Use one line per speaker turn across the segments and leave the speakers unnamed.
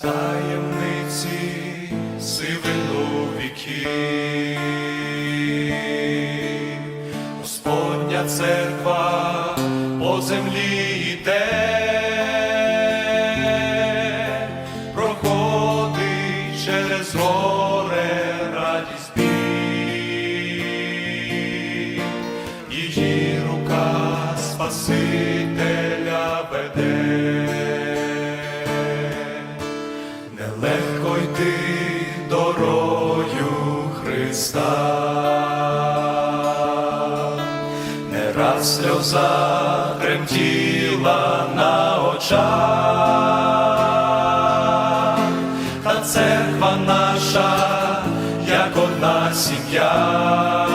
таємниці сивину віків. Господня церква по землі йде, проходить через горе радість біль. її рука Спасителя веде. Христа, не раз сльоза тремтіла на очах, та церква наша, як одна сім'я,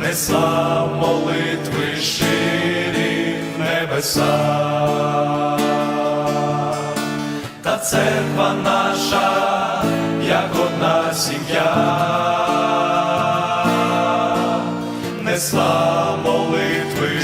несла молитви ширі небеса. Та церква наша, як одна сім'я, несла молитви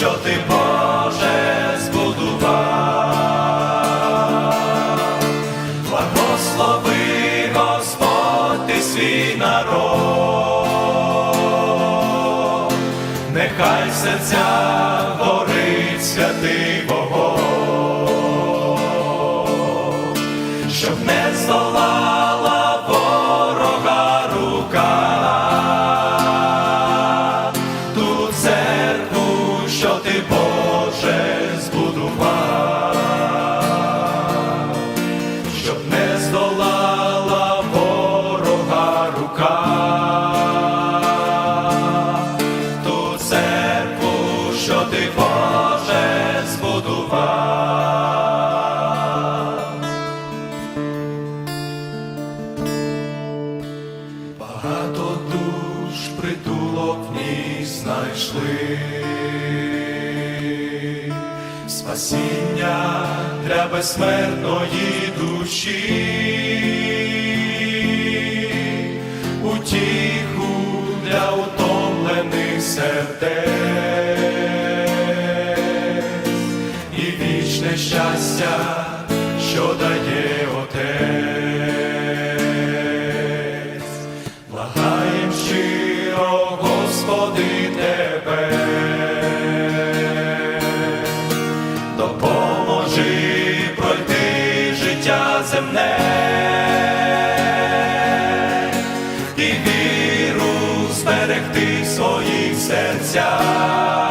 що ти Боже збудував. Благослови Господь ти свій народ, нехай в серцях горить святий вогонь, щоб не здолала що ти Боже збудував. Багато душ притулок в знайшли спасіння для безсмертної душі, вічне щастя, що дає Отець. Благаєм щиро, Господи, Тебе, допоможи пройти життя земне. І віру зберегти в своїх серцях,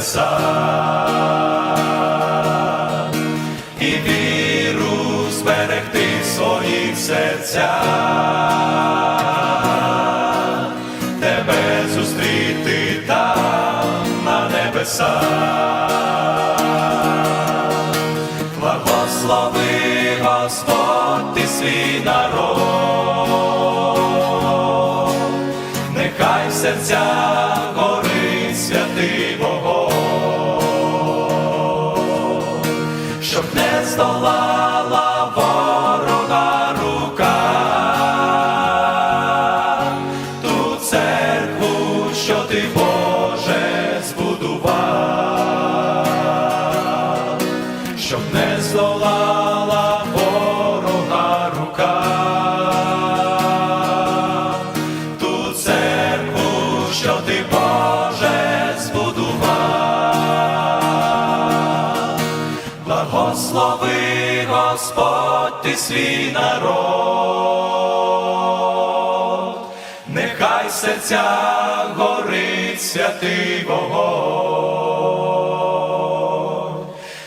небесах і віру зберегти в своїх серцях, тебе зустріти там на небесах. Благослови Господь ти свій народ, нехай в здолала ворога рука, ту церкву, що ти Боже збудував, щоб не здолала Господь ти свій народ, нехай в серцях горить святий вогонь,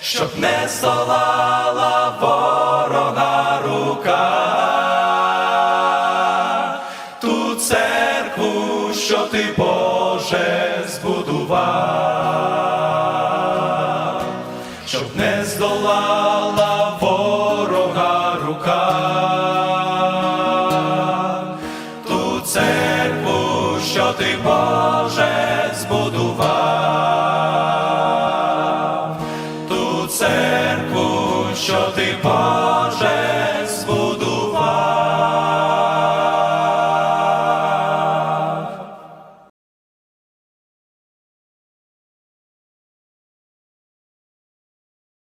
щоб не здолала ворога рука, ту церкву, що ти Боже збудував, щоб не здолала що ти Боже збудував,